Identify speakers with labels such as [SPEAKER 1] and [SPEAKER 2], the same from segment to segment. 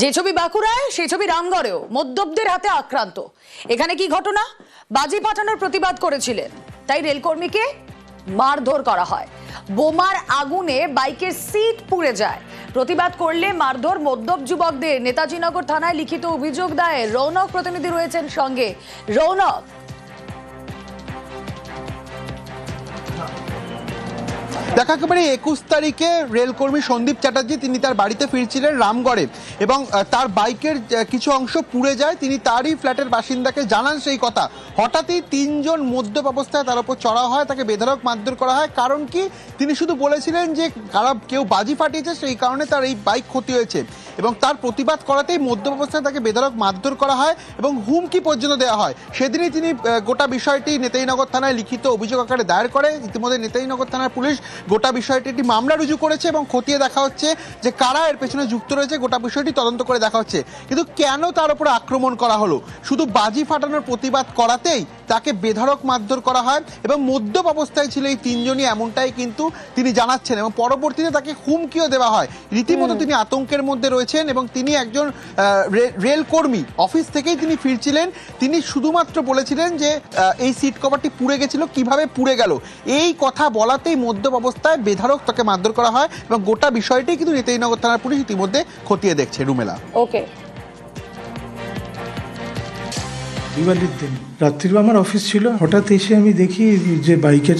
[SPEAKER 1] যে ছবি বাঁকুড়ায়, সে ছবি রামগড়েও, মদ্যপদের হাতে আক্রান্ত। এখানে কি ঘটনা? বাজি পাঠানোর প্রতিবাদ করেছিলেন। তাই রেলকর্মীকে মারধর করা হয়। বোমার আগুনে বাইকের সিট পুড়ে যায়। প্রতিবাদ করলে মারধর মদ্যপ যুবকদের। নেতাজিনগর থানায় লিখিত অভিযোগ দায়ের। রৌনক প্রতিনিধি রয়েছেন সঙ্গে। রৌনক
[SPEAKER 2] দেখা একেবারে একুশ তারিখে রেলকর্মী সন্দীপ চ্যাটার্জি, তিনি তার বাড়িতে ফিরছিলেন রামগড়ে এবং তার বাইকের কিছু অংশ পুড়ে যায়। তিনি তারই ফ্ল্যাটের বাসিন্দাকে জানান সেই কথা। হঠাৎই তিনজন মদ্যপ অবস্থায় তার উপর চড়া হয়, তাকে বেধারক মারধর করা হয়। কারণ কি? তিনি শুধু বলেছিলেন যে, কারা কেউ বাজি ফাটিয়েছে, সেই কারণে তার এই বাইক ক্ষতি হয়েছে। এবং তার প্রতিবাদ করাতেই মদ্যপ অবস্থায় তাকে বেধড়ক মারধর করা হয় এবং হুমকি পর্যন্ত দেওয়া হয়। সেদিনই তিনি গোটা বিষয়টি নেতাইনগর থানায় লিখিত অভিযোগ আকারে দায়ের করে। ইতিমধ্যে নেতাইনগর থানার পুলিশ গোটা বিষয়টি একটি মামলা রুজু করেছে এবং খতিয়ে দেখা হচ্ছে যে কারা এর পেছনে যুক্ত রয়েছে। গোটা বিষয়টি তদন্ত করে দেখা হচ্ছে। কিন্তু কেন তার উপরে আক্রমণ করা হলো? শুধু বাজি ফাটানোর প্রতিবাদ করাতেই তাকে বেধারক মারধর করা হয় এবং মদ্যপ অবস্থায় ছিল এই তিনজনই এমনটাই কিন্তু তিনি জানাচ্ছেন এবং পরবর্তীতে তাকে হুমকিও দেওয়া হয়। রীতিমতো তিনি আতঙ্কের মধ্যে রয়েছেন এবং তিনি একজন রেল কর্মী অফিস থেকেই তিনি ফিরছিলেন। তিনি শুধুমাত্র বলেছিলেন যে এই সিট কভারটি পুড়ে গেছিল কীভাবে পুড়ে গেল? এই কথা বলাতেই মদ্যপ অবস্থায় বেধারক তাকে মারধর করা হয় এবং গোটা বিষয়টি কিন্তু নেতাইনগর থানার পুলিশ ইতিমধ্যে খতিয়ে দেখছে রুমেলা।
[SPEAKER 1] ওকে।
[SPEAKER 3] দিওয়ালির দিন। রাত্রিবেলা আমার অফিস ছিল, হঠাৎ এসে আমি দেখি যে বাইকের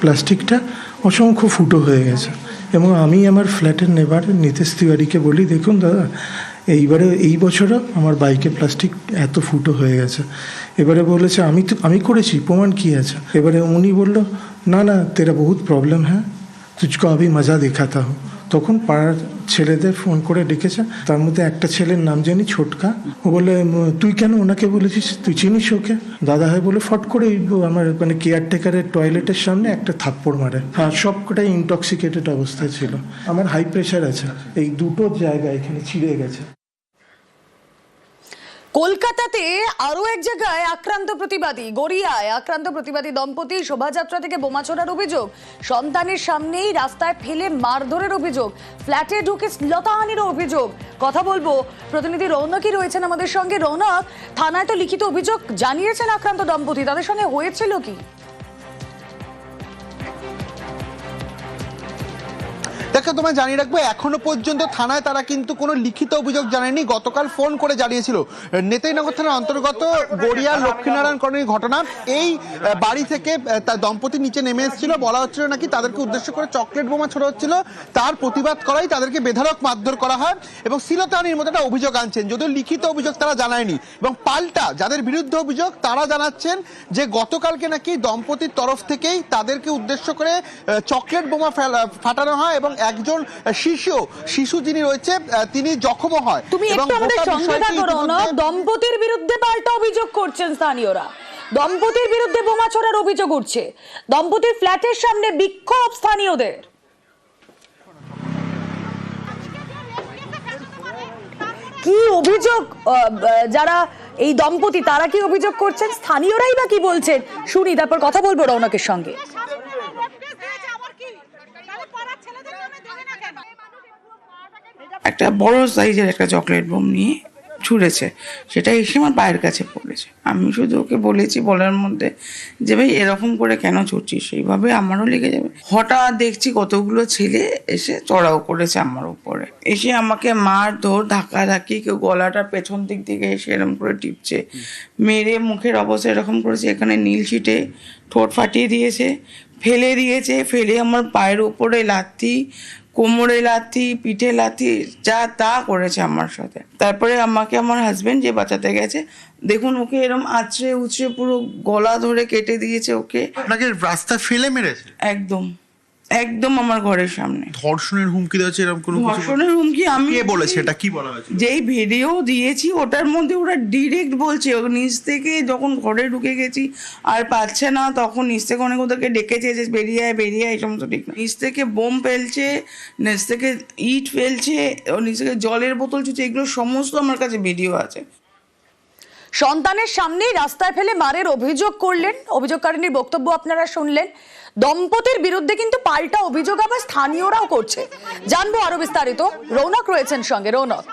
[SPEAKER 3] প্লাস্টিকটা অসংখ্য ফুটো হয়ে গেছে এবং আমি আমার ফ্ল্যাটের নেবার নিতেশ তিওয়ারিকে বলি, দেখুন দাদা, এইবারে, এই বছরও আমার বাইকে প্লাস্টিক এত ফুটো হয়ে গেছে। এবারে বলেছে, আমি তো, আমি করেছি, প্রমাণ কি আছে? এবারে উনি বলল, না না, তেরা বহুত প্রবলেম হ্যাঁ। তুঝকো আভি মজা দেখাতা হো। তখন পাড়ার ছেলেদের ফোন করে ডেকেছে। তার মধ্যে একটা ছেলের নাম জানি, ছোটকা। ও বলে তুই কেন ওনাকে বলেছিস? তুই চিনিস ওকে? দাদা হয় বলে, ফট করে আমার মানে কেয়ারটেকারের টয়লেটের সামনে একটা থাপ্পড় মারে। আর সবকটাই ইনটক্সিকেটেড অবস্থায় ছিল। আমার হাই প্রেশার আছে। এই দুটো জায়গা এখানে ছিঁড়ে গেছে।
[SPEAKER 1] কলকাতাতে আরও এক জায়গায় আক্রান্ত প্রতিবাদী, গড়িয়ায় আক্রান্ত প্রতিবাদী দম্পতি শোভাযাত্রা থেকে বোমা ছোড়ার অভিযোগ। সন্তানের সামনেই রাস্তায় ফেলে মারধরের অভিযোগ। ফ্ল্যাটে ঢুকে শ্লতাহানির অভিযোগ। কথা বলব, প্রতিনিধি রৌনকই রয়েছেন আমাদের সঙ্গে। রৌনক, থানায় তো লিখিত অভিযোগ জানিয়েছেন আক্রান্ত দম্পতি, তাদের সঙ্গে হয়েছিল কি?
[SPEAKER 2] দেখো তোমায় জানিয়ে রাখব, এখনও পর্যন্ত থানায় তারা কিন্তু কোনো লিখিত অভিযোগ জানায়নি। গতকাল ফোন করে জানিয়েছিল। নেতাইনগর থানার অন্তর্গত গড়িয়া লক্ষ্মীনারায়ণ কলোনির ঘটনা। এই বাড়ি থেকে তার দম্পতি নিচে নেমে এসেছিল। বলা হচ্ছিল নাকি তাদেরকে উদ্দেশ্য করে চকলেট বোমা ছোড়া হচ্ছিল। তার প্রতিবাদ করাই তাদেরকে বেধারক মারধর করা হয় এবং শিলতাহানির মতো একটা অভিযোগ আনছেন, যদিও লিখিত অভিযোগ তারা জানায়নি। এবং পাল্টা যাদের বিরুদ্ধে অভিযোগ, তারা জানাচ্ছেন যে গতকালকে নাকি দম্পতির তরফ থেকেই তাদেরকে উদ্দেশ্য করে চকলেট বোমা ফাটানো হয় এবং একজন শিশু শিশু যিনি রয়েছে তিনি জখমও হয়।
[SPEAKER 1] তুমি একটু আমাদের সঙ্গে থাকো দম্পতির বিরুদ্ধে পাল্টা অভিযোগ করছেন স্থানীয়রা। দম্পতির বিরুদ্ধে বোমা ছোড়ার অভিযোগ উঠছে। দম্পতির ফ্ল্যাটের সামনে বিক্ষোভ স্থানীয়দের। কি অভিযোগ যারা এই দম্পতি তারা কি অভিযোগ করছেন? স্থানীয়রাই বা কি বলছেন? শুনি তারপর কথা বলব রৌনকের সঙ্গে।
[SPEAKER 4] একটা বড় সাইজের একটা চকলেট বোম নিয়ে ছুঁড়েছে। সেটা এসে আমার পায়ের কাছে পড়েছে। আমি শুধু ওকে বলেছি বলার মধ্যে যে, ভাই, এরকম করে কেন ছুটছিস সেইভাবে আমারও লেগে যাবে। হঠাৎ দেখছি কতগুলো ছেলে এসে চড়াও করেছে আমার উপরে। এসে আমাকে মার ধর ধাক্কা ধাক্কি কেউ গলাটা পেছন দিক থেকে এসে এরকম করে টিপছে। মেরে মুখের অবস্থা এরকম করেছে। এখানে নীল ছিটে ঠোঁট ফাটিয়ে দিয়েছে, ফেলে দিয়েছে, ফেলে আমার পায়ের উপরে লাথি কোমরে লাথি পিঠে লাথি যা তা করেছে আমার সাথে। তারপরে আমাকে আমার হাজবেন্ড যে বাঁচাতে গেছে দেখুন ওকে এরম আছড়ে উছড়ে পুরো গলা ধরে কেটে দিয়েছে ওকে।
[SPEAKER 2] আপনাকে রাস্তা ফেলে মেরেছে?
[SPEAKER 4] একদম। একদম আমার ঘরের সামনে।
[SPEAKER 2] ধর্ষণের হুমকি দেওয়া হচ্ছে এরকম কোনো কিছু
[SPEAKER 4] ধর্ষণের হুমকি আমি
[SPEAKER 2] কে বলেছে? এটা কি বলা হয়েছে?
[SPEAKER 4] যেই ভিডিও দিয়েছি ওটার মধ্যে ওরা ডিরেক্ট বলছে নিচ থেকে যখন ঘরে ঢুকে গেছি আর পাচ্ছে না তখন নিচ থেকে অনেক ওদেরকে ডেকেছে যে বেরিয়ে আয় বেরিয়ে আয় এই সমস্ত ঠিক না। নিচ থেকে বোম ফেলছে নিচ থেকে ইট ফেলছে ও নিচ থেকে জলের বোতল ছুটছে এগুলো সমস্ত আমার কাছে ভিডিও আছে।
[SPEAKER 1] সন্তানের সামনেই রাস্তায় ফেলে মারের অভিযোগ করলেন। অভিযোগকারিনীর বক্তব্য আপনারা শুনলেন। দম্পতির বিরুদ্ধে কিন্তু পাল্টা অভিযোগ আবার স্থানীয়রাও করছে। জানব আরও বিস্তারিত। রৌনক রয়েছেন সঙ্গে। রৌনক।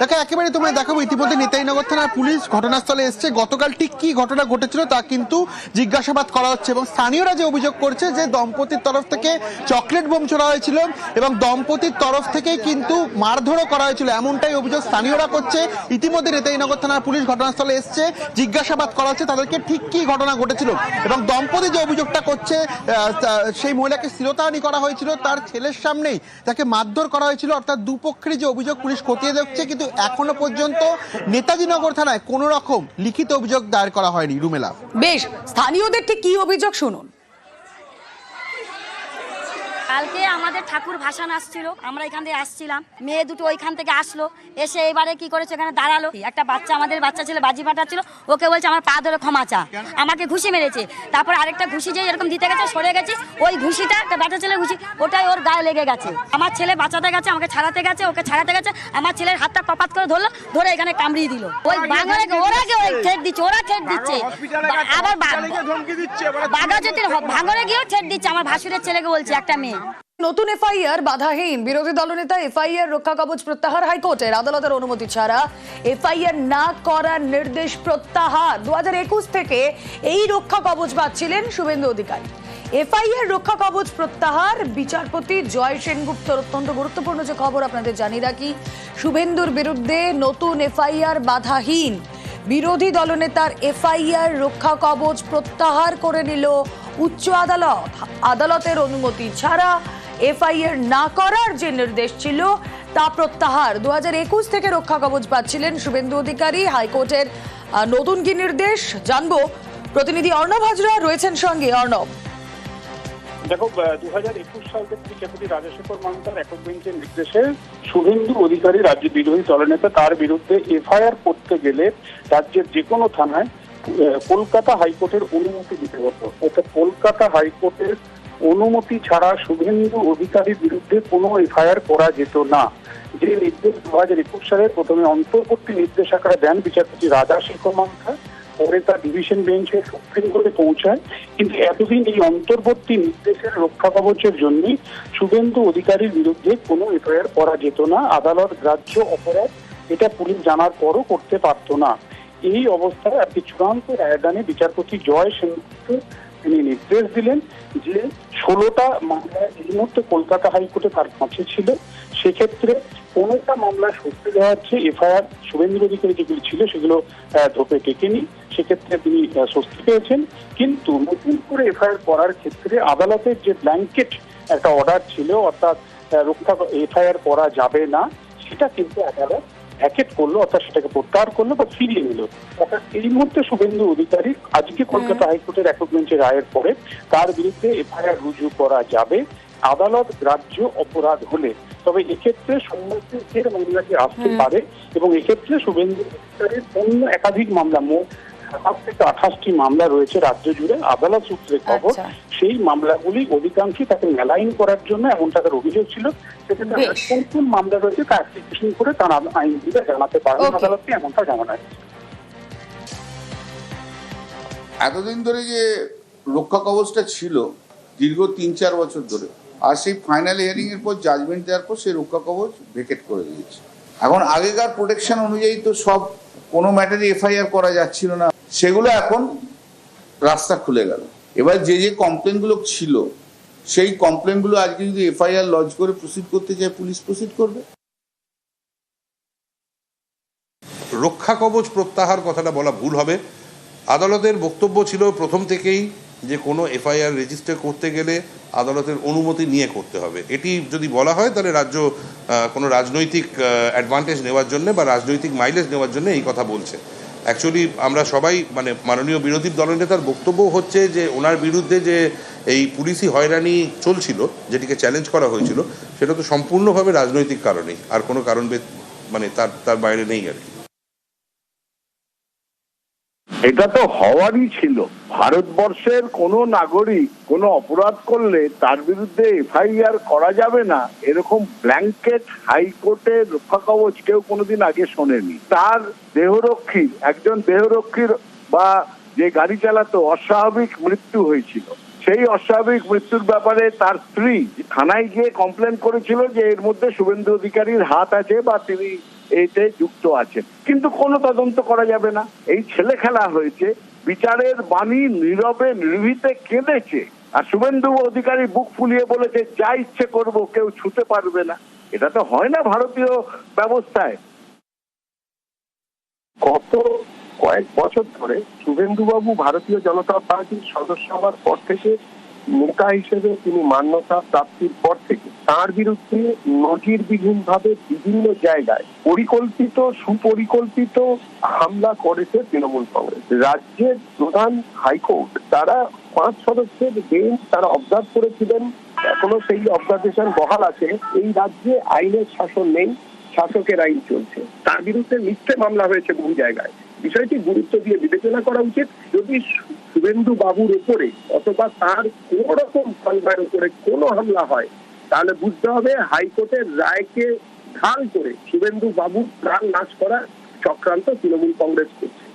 [SPEAKER 2] দেখো একেবারে তোমায় দেখাবো ইতিমধ্যে নেতাইনগর থানার পুলিশ ঘটনাস্থলে এসছে। গতকাল ঠিক কি ঘটনা ঘটেছিল তা কিন্তু জিজ্ঞাসাবাদ করা হচ্ছে এবং স্থানীয়রা যে অভিযোগ করছে যে দম্পতির তরফ থেকে চকলেট বোম ছোড়া হয়েছিল এবং দম্পতির তরফ থেকে কিন্তু মারধরও করা হয়েছিল এমনটাই অভিযোগ স্থানীয়রা করছে। ইতিমধ্যে নেতাইনগর থানার পুলিশ ঘটনাস্থলে এসছে জিজ্ঞাসাবাদ করা হচ্ছে তাদেরকে ঠিক কি ঘটনা ঘটেছিল এবং দম্পতি যে অভিযোগটা করছে আহ, সেই মহিলাকে স্থিরতাহানি করা হয়েছিল তার ছেলের সামনেই তাকে মারধর করা হয়েছিল, অর্থাৎ দুপক্ষের যে অভিযোগ পুলিশ খতিয়ে দেখছে, কিন্তু এখনও পর্যন্ত নেতাজি নগর থানায় কোনো রকম লিখিত অভিযোগ দায়ের করা হয়নি রুমেলা।
[SPEAKER 1] বেশ, স্থানীয়দের ঠিক কি অভিযোগ শুনুন।
[SPEAKER 5] কালকে আমাদের ঠাকুর ভাসান আসছিল আমরা এখান থেকে আসছিলাম। মেয়ে দুটো ওইখান থেকে আসলো এসে এবারে কি করেছে এখানে দাঁড়াল। একটা বাচ্চা আমাদের বাচ্চা ছেলে বাজি ফাটাচ্ছিল ওকে বলছে আমার পা ধরে ক্ষমা চা। আমাকে ঘুষি মেরেছে। তারপর আরেকটা ঘুষি যে এরকম দিতে গেছে সরে গেছে। ওই ঘুষিটা একটা বাচ্চা ছেলে ঘুষি ওটাই ওর গায়ে লেগে গেছে। আমার ছেলে বাঁচাতে গেছে আমাকে ছাড়াতে গেছে ওকে ছাড়াতে গেছে। আমার ছেলের হাতটা কপাত করে ধরলো ধরে এখানে কামড়িয়ে দিল। ওই বাঙালি ওরা কে ওই ঠেট দিচ্ছে ওরা ঠেট দিচ্ছে। আবার বাঘা বাগাজতির ভাঙরে গিয়েও ঠেট দিচ্ছে আমার ভাসুরের ছেলেকে বলছে একটা মেয়ে।
[SPEAKER 1] নতুন এফআইআর বাধাহীন। বিরোধী দলনেতা এফআইআর রক্ষা কবচ প্রত্যাহার হাইকোর্টের। আদালতের অনুমতি ছাড়া এফআইআর না করার নির্দেশ প্রত্যাহার। দু হাজার একুশ থেকে এই রক্ষা কবচ পাচ্ছিলেন শুভেন্দু অধিকারী। এফআইআর রক্ষা কবচ প্রত্যাহার, বিচারপতি জয় সেনগুপ্তর অত্যন্ত গুরুত্বপূর্ণ যে খবর আপনাদের জানিয়ে রাখি। শুভেন্দুর বিরুদ্ধে নতুন এফআইআর বাধাহীন। বিরোধী দলনেতার এফআইআর রক্ষা কবচ প্রত্যাহার করে নিল উচ্চ আদালত। আদালতের অনুমতি ছাড়া এফআইআর না করার যে নির্দেশ ছিল তা প্রত্যাহার। দু হাজার একুশ থেকে রক্ষা কবচ পাচ্ছিলেন শুভেন্দু অধিকারী। হাইকোর্টের নতুন কি নির্দেশ? জানব। প্রতিনিধি অর্ণব হাজরা রয়েছেন সঙ্গে। অর্ণব।
[SPEAKER 6] দেখো দু হাজার একুশ সাল থেকে বিচারপতি রাজশেখর মান্তার একক বেঞ্চের নির্দেশে শুভেন্দু অধিকারী রাজ্য বিরোধী দলনেতা, তার বিরুদ্ধে এফআইআর করতে গেলে রাজ্যের যে কোনো থানায় কলকাতা হাইকোর্টের অনুমতি দিতে হতো। অর্থাৎ কলকাতা হাইকোর্টের অনুমতি ছাড়া শুভেন্দু অধিকারীর বিরুদ্ধে কোনো এফআইআর করা যেত না। যে নির্দেশ দু হাজার একুশ সালে প্রথমে অন্তর্বর্তী নির্দেশ আকারে দেন বিচারপতি রাজাশেখর মান্থা পরে তা ডিভিশন বেঞ্চে সুপ্রিম কোর্টে পৌঁছায়। কিন্তু এতদিন এই অন্তর্বর্তী নির্দেশের রক্ষা কবচের জন্য শুভেন্দু অধিকারীর বিরুদ্ধে কোনো এফআইআর করা যেত না। আদালত গ্রাহ্য অপরাধ, এটা পুলিশ জানার পরও করতে পারতো না। এই অবস্থায় একটি চূড়ান্ত রায়দানে বিচারপতি জয় সেনগুপ্ত তিনি নির্দেশ দিলেন যে ষোলোটা মামলা এই মুহূর্তে কলকাতা হাইকোর্টে তার কাছে ছিল। সেক্ষেত্রে কোনোটা মামলা সত্যি দেওয়া হচ্ছে এফআইআর শুভেন্দু অধিকারী যেগুলি ছিল সেগুলো ধোপে টেকেনি। সেক্ষেত্রে তিনি স্বস্তি পেয়েছেন। কিন্তু নতুন করে এফআইআর করার ক্ষেত্রে আদালতের যে ব্ল্যাঙ্কেট একটা অর্ডার ছিল অর্থাৎ রক্ষা এফআইআর করা যাবে না সেটা কিন্তু আদালত ভ্যাকেট করল অর্থাৎ সেটাকে প্রত্যাহার করল বা ফিরিয়ে নিল। অর্থাৎ এই মুহূর্তে শুভেন্দু অধিকারী আজকে কলকাতা হাইকোর্টের একক বেঞ্চের রায়ের পরে তার বিরুদ্ধে এফআইআর রুজু করা যাবে। আদালত গ্রাহ্য অপরাধ হলে। তবে এক্ষেত্রে সম্মতির মামলাটি আসতে পারে এবং এক্ষেত্রে শুভেন্দু অধিকারীর অন্য একাধিক মামলা সাতাশ থেকে আঠাশটি মামলা রয়েছে রাজ্য জুড়ে আদালত সূত্রে খবর
[SPEAKER 1] আচ্ছা।
[SPEAKER 6] সেই মামলাগুলি অধিকাংশই তাকে মেলাইন করার জন্য এমন তাদের অভিযোগ ছিল সেক্ষেত্রে কোন কোন মামলা রয়েছে তা অ্যাপ্লিকেশন করে তারা আইনজীবীরা জানাতে পারবেন. আদালতকে এমনটা জানানো হয়
[SPEAKER 7] এতদিন ধরে যে রক্ষা কবচটা ছিল দীর্ঘ তিন চার বছর ধরে আর সেই ফাইনাল হিয়ারিং এর পর জাজমেন্ট দেওয়ার পর সেই রক্ষা কবচ ভেকেট করে দিয়েছে। এখন আগেকার প্রোটেকশন অনুযায়ী তো সব কোনো ম্যাটারে এফআইআর করা যাচ্ছিল না। সেগুলো এখন রাস্তা খুলে গেল। এবার যে যে কমপ্লেনগুলো ছিল, সেই কমপ্লেনগুলো আজকে যদি এফআইআর লঞ্চ করে প্রসিড করতে চায়, পুলিশ প্রসিড করবে?
[SPEAKER 8] রক্ষা কবচ প্রত্যাহার কথাটা বলা ভুল হবে। আদালতের বক্তব্য ছিল প্রথম থেকেই যে কোনো এফআইআর রেজিস্টার করতে গেলে আদালতের অনুমতি নিয়ে করতে হবে। এটি যদি বলা হয়, তাহলে রাজ্য কোনো রাজনৈতিক অ্যাডভান্টেজ নেওয়ার জন্য বা রাজনৈতিক মাইলেজ নেওয়ার জন্য এই কথা বলছে। অ্যাকচুয়ালি আমরা সবাই মানে মাননীয় বিরোধী দলনেতার বক্তব্য হচ্ছে যে, ওনার বিরুদ্ধে যে এই পুলিশি হয়রানি চলছিল, যেটিকে চ্যালেঞ্জ করা হয়েছিল, সেটা তো সম্পূর্ণভাবে রাজনৈতিক কারণেই। আর কোনো কারণ মানে তার তার বাইরে নেই আর কি।
[SPEAKER 9] এটা তো হওয়ারই ছিল। ভারতবর্ষের কোন নাগরিক কোনো অপরাধ করলে তার বিরুদ্ধে এফআইআর করা যাবে না, এরকম ব্ল্যাঙ্কেট হাইকোর্টের রক্ষা কবচ কেউ কোনোদিন আগে শোনেনি। তার দেহরক্ষীর, একজন দেহরক্ষীর বা যে গাড়ি চালাতো, অস্বাভাবিক মৃত্যু হয়েছিল। সেই অস্বাভাবিক মৃত্যুর ব্যাপারে তার স্ত্রী থানায় গিয়ে কমপ্লেন করেছিল যে এর মধ্যে শুভেন্দু অধিকারীর হাত আছে বা তিনি এতে যুক্ত আছেন কিন্তু কোনো তদন্ত করা যাবে না। এই ছেলে খেলা হয়েছে, বিচারের বাণী নীরবে, নির্ভীতে কেঁদেছে। আর শুভেন্দু অধিকারী বুক ফুলিয়ে বলেছে, যা ইচ্ছে করব, কেউ ছুতে পারবে না। এটা তো হয় না ভারতীয় ব্যবস্থায়।
[SPEAKER 10] গত কয়েক বছর ধরে শুভেন্দুবাবু ভারতীয় জনতা পার্টির সদস্য হওয়ার পর থেকে নেতা হিসেবে তিনি মান্যতা প্রাপ্তির পর থেকে তার বিরুদ্ধে নজিরবিহীন ভাবে বিভিন্ন জায়গায় পরিকল্পিত, সুপরিকল্পিত হামলা করেছে তৃণমূল কংগ্রেস। রাজ্যের প্রধান হাইকোর্ট, তারা পাঁচ সদস্যের বেঞ্চ তারা অবজার্ভ করেছিলেন। এখনও সেই অবজারভেশন বহাল আছে। এই রাজ্যে আইনের শাসন নেই, শাসকের আইন চলছে। তার বিরুদ্ধে মিথ্যে মামলা হয়েছে বহু জায়গায়। বিষয়টি গুরুত্ব দিয়ে বিবেচনা করা উচিত। যদি শুভেন্দু বাবুর উপরে অথবা তার কোন রকম ফলবার উপরে কোনো হামলা হয়, তাহলে বুঝতে হবে হাইকোর্টের রায়কে ঢাল করে শুভেন্দু বাবুর প্রাণ নাশ করার চক্রান্ত তৃণমূল কংগ্রেস করছে।